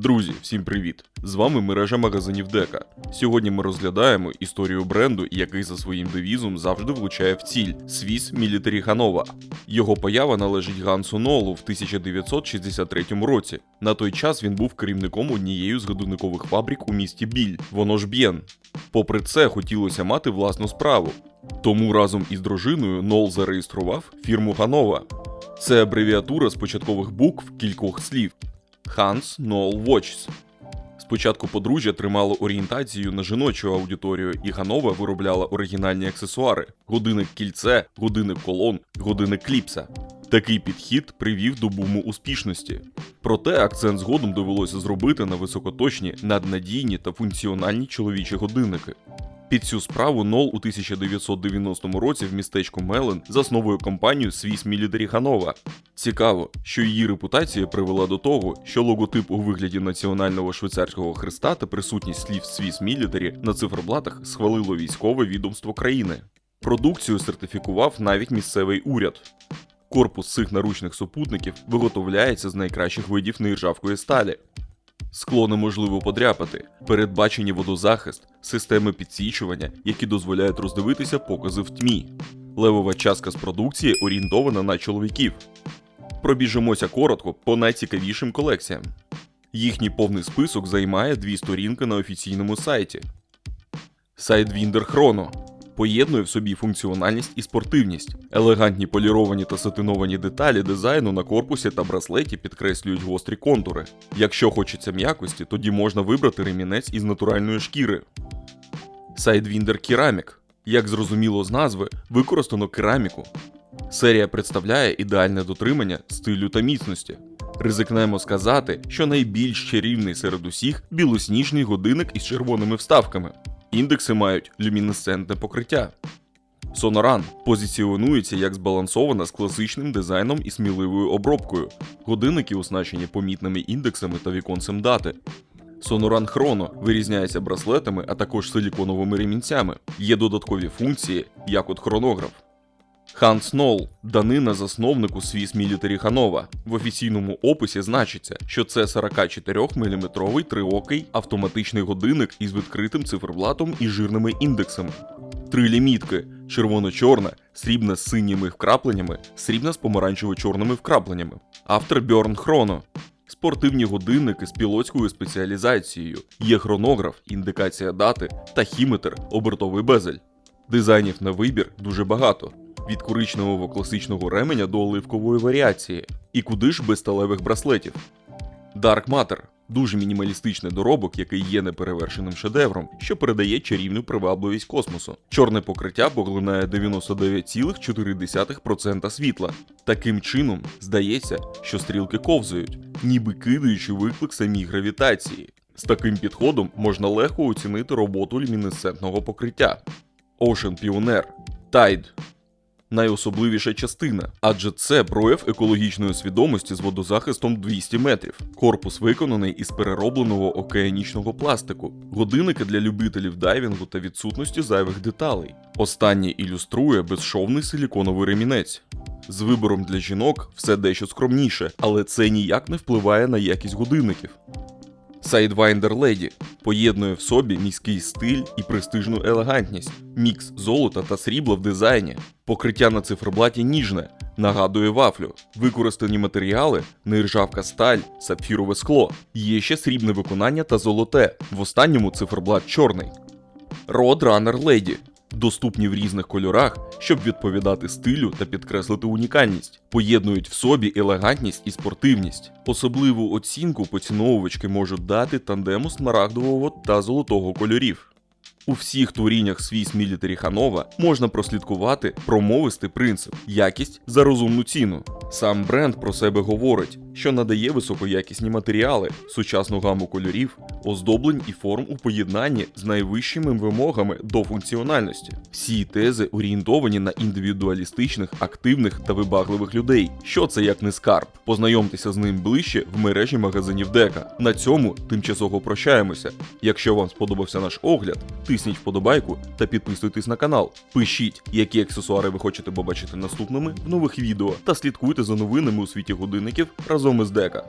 Друзі, всім привіт! З вами мережа магазинів Дека. Сьогодні ми розглядаємо історію бренду, який за своїм девізом завжди влучає в ціль Swiss Military Hanova. Його поява належить Гансу Нолу в 1963 році. На той час він був керівником однієї з годинникових фабрик у місті Біль, воно ж Б'єн. Попри це, хотілося мати власну справу. Тому разом із дружиною Нол зареєстрував фірму Ганова. Це абревіатура з початкових букв кількох слів Hans Noel Watches. Спочатку подружжя тримало орієнтацію на жіночу аудиторію, і Ганова виробляла оригінальні аксесуари: годинник кільце, годинник колон, годинник кліпса. Такий підхід привів до буму успішності. Проте акцент згодом довелося зробити на високоточні, наднадійні та функціональні чоловічі годинники. Під цю справу Нол у 1990 році в містечку Мелен засновує компанію Swiss Military Hanova. Цікаво, що її репутація привела до того, що логотип у вигляді національного швейцарського хреста та присутність слів Swiss Military на циферблатах схвалило військове відомство країни. Продукцію сертифікував навіть місцевий уряд. Корпус цих наручних супутників виготовляється з найкращих видів нержавкої сталі. Скло неможливо подряпати, передбачені водозахист, системи підсічування, які дозволяють роздивитися покази в тьмі. Левова частка з продукції орієнтована на чоловіків. Пробіжимося коротко по найцікавішим колекціям. Їхній повний список займає дві сторінки на офіційному сайті. Сайт Віндер Хроно поєднує в собі функціональність і спортивність. Елегантні поліровані та сатиновані деталі дизайну на корпусі та браслеті підкреслюють гострі контури. Якщо хочеться м'якості, тоді можна вибрати ремінець із натуральної шкіри. Sidewinder Керамік. Як зрозуміло з назви, використано кераміку. Серія представляє ідеальне дотримання стилю та міцності. Ризикнемо сказати, що найбільш чарівний серед усіх білосніжний годинник із червоними вставками. Індекси мають люмінесцентне покриття. Sonoran позиціонується як збалансована з класичним дизайном і сміливою обробкою. Годинники оснащені помітними індексами та віконцем дати. Sonoran Chrono вирізняється браслетами, а також силіконовими ремінцями. Є додаткові функції, як от хронограф. Ханс Нол данина засновнику Swiss Military Hanova. В офіційному описі значиться, що це 44-мм триокий автоматичний годинник із відкритим циферблатом і жирними індексами. Три лімітки: червоно-чорна, срібна з синіми вкрапленнями, срібна з помаранчево-чорними вкрапленнями. Автор Bjorn Chrono. Спортивні годинники з пілотською спеціалізацією, є хронограф, індикація дати, тахіметр, обертовий безель. Дизайнів на вибір дуже багато. Від коричневого класичного ременя до оливкової варіації. І куди ж без сталевих браслетів. Dark Matter дуже мінімалістичний доробок, який є неперевершеним шедевром, що передає чарівну привабливість космосу. Чорне покриття поглинає 99,4% світла. Таким чином, здається, що стрілки ковзають, ніби кидаючи виклик самій гравітації. З таким підходом можна легко оцінити роботу люмінесцентного покриття. Ocean Pioneer Tide найособливіша частина, адже це прояв екологічної свідомості з водозахистом 200 метрів. Корпус виконаний із переробленого океанічного пластику, годинники для любителів дайвінгу та відсутності зайвих деталей. Останнє ілюструє безшовний силіконовий ремінець. З вибором для жінок все дещо скромніше, але це ніяк не впливає на якість годинників. Sidewinder Lady поєднує в собі міський стиль і престижну елегантність, мікс золота та срібла в дизайні. Покриття на циферблаті ніжне, нагадує вафлю. Використані матеріали, нержавка сталь, сапфірове скло. Є ще срібне виконання та золоте. В останньому циферблат чорний. Roadrunner Lady доступні в різних кольорах, щоб відповідати стилю та підкреслити унікальність, поєднують в собі елегантність і спортивність. Особливу оцінку поціновувачки можуть дати тандему смарагдового та золотого кольорів. У всіх творіннях Swiss Military Hanova можна прослідкувати промовистий принцип якість за розумну ціну. Сам бренд про себе говорить, що надає високоякісні матеріали, сучасну гаму кольорів, оздоблень і форм у поєднанні з найвищими вимогами до функціональності. Всі тези орієнтовані на індивідуалістичних, активних та вибагливих людей. Що це як не скарб? Познайомтеся з ним ближче в мережі магазинів Дека. На цьому тимчасово прощаємося. Якщо вам сподобався наш огляд, тисніть вподобайку та підписуйтесь на канал. Пишіть, які аксесуари ви хочете побачити наступними в нових відео, та за новинами у світі годинників разом із Дека.